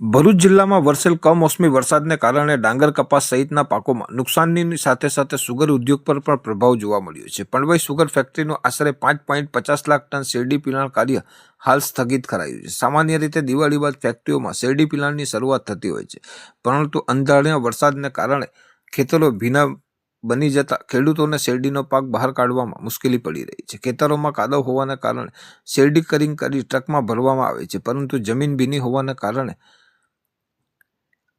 ભરૂચ જિલ્લામાં વરસેલ કમોસમી વરસાદને કારણે ડાંગર કપાસ સહિતના પાકોમાં નુકસાનની સાથે સાથે સુગર ઉદ્યોગ પર પણ પ્રભાવ જોવા મળ્યો છે. પણવાઈ સુગર ફેક્ટરીનું આશરે પાંચ પોઈન્ટ પચાસ લાખ ટન શેરડી પિલાણ કાર્ય હાલ સ્થગિત કરાયું છે. સામાન્ય રીતે દિવાળી બાદ ફેક્ટરીઓમાં શેરડી પિલાણની શરૂઆત થતી હોય છે, પરંતુ અંધારિયા વરસાદને કારણે ખેતરો ભીના બની જતા ખેડૂતોને શેરડીનો પાક બહાર કાઢવામાં મુશ્કેલી પડી રહી છે. ખેતરોમાં કાદવ હોવાના કારણે શેરડી કરિંગ કરી ટ્રકમાં ભરવામાં આવે છે, પરંતુ જમીન ભીની હોવાના કારણે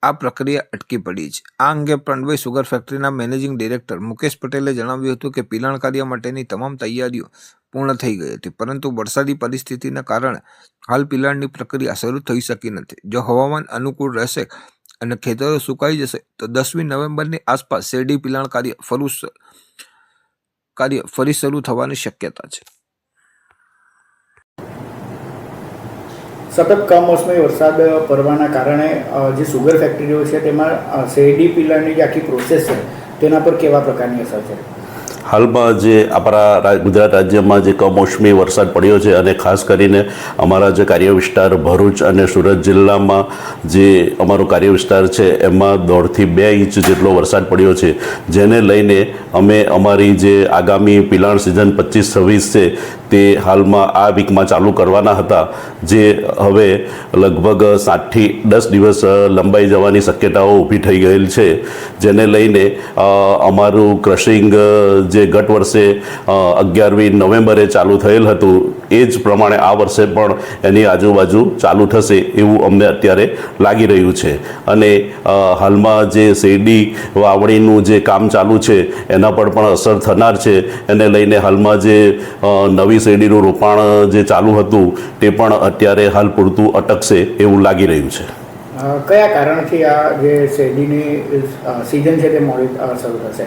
આ પ્રક્રિયા અટકી પડી છે. આ અંગે પ્રણવઈ સુગર ફેક્ટરીના મેનેજિંગ ડિરેક્ટર મુકેશ પટેલે જણાવ્યું હતું કે પિલાણ કાર્ય માટેની તમામ તૈયારીઓ પૂર્ણ થઈ ગઈ હતી, પરંતુ વરસાદી પરિસ્થિતિના કારણે હાલ પિલાણની પ્રક્રિયા શરૂ થઈ શકી નથી. જો હવામાન અનુકૂળ રહેશે અને ખેતરો સુકાઈ જશે, તો દસમી નવેમ્બરની આસપાસ શેરડી પિલાણ કાર્ય ફરું કાર્ય ફરી શરૂ થવાની શક્યતા છે. સતત કમોસમી વરસાદ પડવાના કારણે જે સુગર ફેક્ટરીઓ છે, તેમાં શેરડી પિલાની જે આખી પ્રોસેસ છે, તેના પર કેવા પ્રકારની અસર છે? હાલમાં જે આપણા ગુજરાત રાજ્યમાં જે કમોસમી વરસાદ પડ્યો છે અને ખાસ કરીને અમારા જે કાર્ય વિસ્તાર ભરૂચ અને સુરત જિલ્લામાં જે અમારો કાર્ય વિસ્તાર છે એમાં દોઢથી બે ઇંચ જેટલો વરસાદ પડ્યો છે. જેને લઈને અમે અમારી જે આગામી પિલાણ સિઝન પચીસ છવ્વીસ છે તે હાલમાં આ વીકમાં ચાલુ કરવાના હતા. જે હવે લગભગ સાતથી દસ દિવસ લંબાઈ જવાની શક્યતાઓ ઊભી થઈ ગયેલ છે. જેને લઈને અમારું ક્રશિંગ અ, જે ગત વર્ષે અગિયારમી નવેમ્બરે ચાલુ થયેલ હતું, એ જ પ્રમાણે આ વર્ષે પણ એની આજુબાજુ ચાલુ થશે એવું અમને અત્યારે લાગી રહ્યું છે. અને હાલમાં જે શેરડી વાવણીનું જે કામ ચાલુ છે, એના પર પણ અસર થનાર છે. એને લઈને હાલમાં જે નવી શેરડીનું રોપાણ જે ચાલુ હતું, તે પણ અત્યારે હાલ પૂરતું અટકશે એવું લાગી રહ્યું છે. કયા કારણથી આ જે શેરડીની સિઝન છે તે મોડી શરૂ થશે?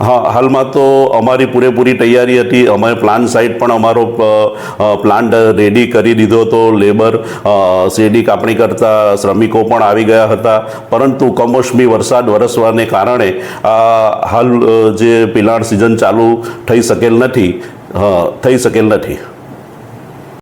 હા, હાલમાં તો અમારી પૂરેપૂરી તૈયારી હતી. અમે પ્લાન સાઇટ પણ અમારો પ્લાન્ટ રેડી કરી દીધો હતો. લેબર શેરડી કાપણી કરતા શ્રમિકો પણ આવી ગયા હતા. પરંતુ કમોસમી વરસાદ વરસવાને કારણે આ હાલ જે પિલાણ સિઝન ચાલુ થઈ શકેલ નથી. થઈ શકેલ નથી.